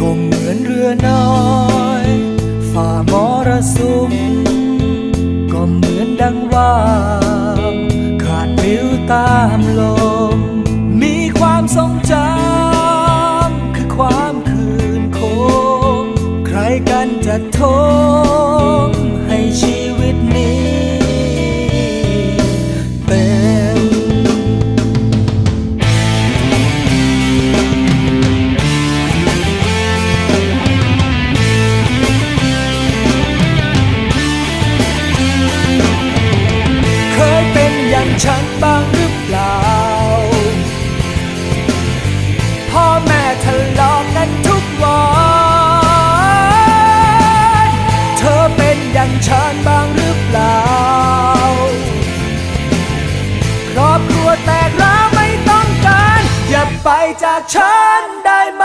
ก็เหมือนเรือน้อยฝ่ามรสุม ก็เหมือนดังว่าวขาดปลิวตามลม มีความทรงจำคือความคืนคง ใครกันจะทน อย่างฉันบ้างหรือเปล่า ครอบครัวแตกร้าวไม่ต้องการ อย่าไปจากฉันได้ไหม